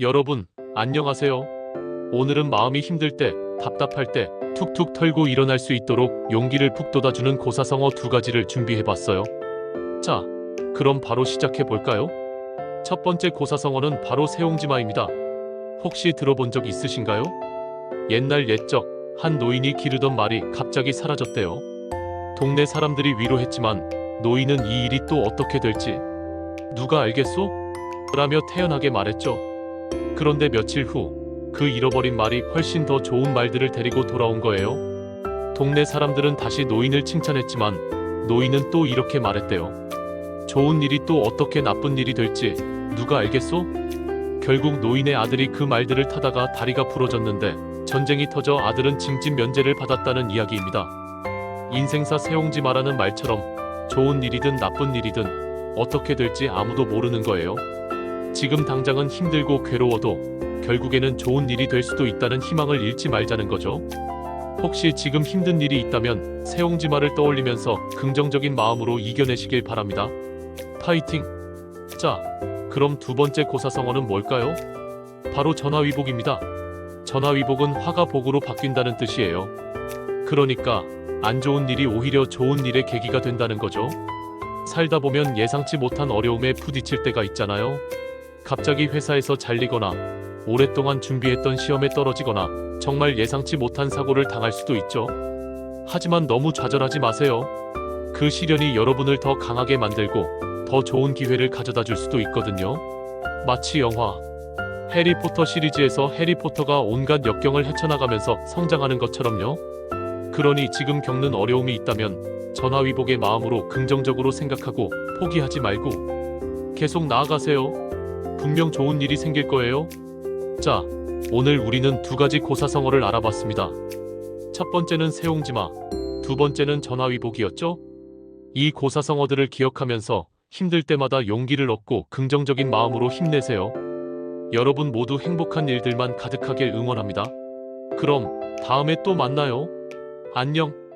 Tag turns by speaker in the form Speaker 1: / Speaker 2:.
Speaker 1: 여러분, 안녕하세요. 오늘은 마음이 힘들 때, 답답할 때, 툭툭 털고 일어날 수 있도록 용기를 푹 돋아주는 고사성어 두 가지를 준비해봤어요. 자, 그럼 바로 시작해볼까요? 첫 번째 고사성어는 바로 세옹지마입니다. 혹시 들어본 적 있으신가요? 옛날 옛적, 한 노인이 기르던 말이 갑자기 사라졌대요. 동네 사람들이 위로했지만, 노인은 이 일이 또 어떻게 될지, 누가 알겠소? 라며 태연하게 말했죠. 그런데 며칠 후 그 잃어버린 말이 훨씬 더 좋은 말들을 데리고 돌아온 거예요. 동네 사람들은 다시 노인을 칭찬했지만 노인은 또 이렇게 말했대요. 좋은 일이 또 어떻게 나쁜 일이 될지 누가 알겠소? 결국 노인의 아들이 그 말들을 타다가 다리가 부러졌는데 전쟁이 터져 아들은 징집 면제를 받았다는 이야기입니다. 인생사 세옹지마라는 말처럼 좋은 일이든 나쁜 일이든 어떻게 될지 아무도 모르는 거예요. 지금 당장은 힘들고 괴로워도 결국에는 좋은 일이 될 수도 있다는 희망을 잃지 말자는 거죠. 혹시 지금 힘든 일이 있다면 세옹지마를 떠올리면서 긍정적인 마음으로 이겨내시길 바랍니다. 파이팅! 자, 그럼 두 번째 고사성어는 뭘까요? 바로 전화위복입니다. 전화위복은 화가 복으로 바뀐다는 뜻이에요. 그러니까 안 좋은 일이 오히려 좋은 일의 계기가 된다는 거죠. 살다 보면 예상치 못한 어려움에 부딪힐 때가 있잖아요. 갑자기 회사에서 잘리거나 오랫동안 준비했던 시험에 떨어지거나 정말 예상치 못한 사고를 당할 수도 있죠. 하지만 너무 좌절하지 마세요. 그 시련이 여러분을 더 강하게 만들고 더 좋은 기회를 가져다 줄 수도 있거든요. 마치 영화 해리포터 시리즈에서 해리포터가 온갖 역경을 헤쳐나가면서 성장하는 것처럼요. 그러니 지금 겪는 어려움이 있다면 전화위복의 마음으로 긍정적으로 생각하고 포기하지 말고 계속 나아가세요. 분명 좋은 일이 생길 거예요. 자, 오늘 우리는 두 가지 고사성어를 알아봤습니다. 첫 번째는 세옹지마, 두 번째는 전화위복이었죠? 이 고사성어들을 기억하면서 힘들 때마다 용기를 얻고 긍정적인 마음으로 힘내세요. 여러분 모두 행복한 일들만 가득하길 응원합니다. 그럼 다음에 또 만나요. 안녕.